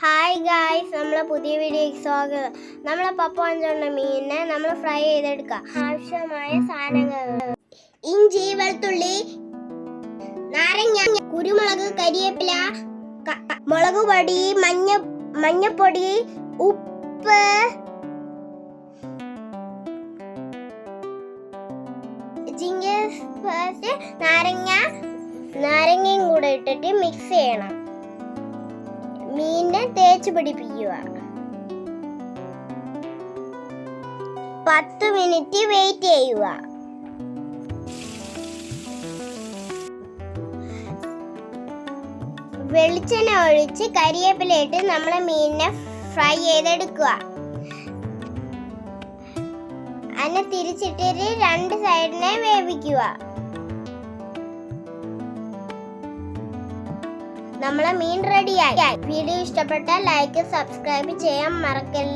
Hi guys നമ്മളെ പുതിയ വീഡിയോയ്ക്ക് സ്വാഗതം. നമ്മളെ പപ്പ വാങ്ങിച്ചുകൊണ്ട് മീനിനെ നമ്മൾ ഫ്രൈ ചെയ്തെടുക്കാം. ആവശ്യമായ സാധനങ്ങൾ. ഇഞ്ചി വെളുത്തുള്ളി നാരങ്ങ കുരുമുളക് കരിയേപ്പില മുളക് പൊടി മഞ്ഞ മഞ്ഞപ്പൊടി ഉപ്പ് ജിഞ്ചർ നാരങ്ങ നാരങ്ങയും കൂടെ ഇട്ടിട്ട് മിക്സ് ചെയ്യണം. മീനിനെ തേച്ച് പിടിപ്പിക്കുക. പത്ത് മിനിറ്റ് വെയിറ്റ് ചെയ്യുക. വെളിച്ചെണ്ണ ഒഴിച്ച് കരിവേപ്പില ഇട്ട് നമ്മളെ മീനിനെ ഫ്രൈ ചെയ്തെടുക്കുക. അതിനെ തിരിച്ചിട്ടിട്ട് രണ്ട് സൈഡിനെ വേവിക്കുക. നമ്മളെ മീൻ റെഡിയായി വീഡിയോ ഇഷ്ടപ്പെട്ടാൽ ലൈക്ക് സബ്സ്ക്രൈബ് ചെയ്യാൻ മറക്കല്ല.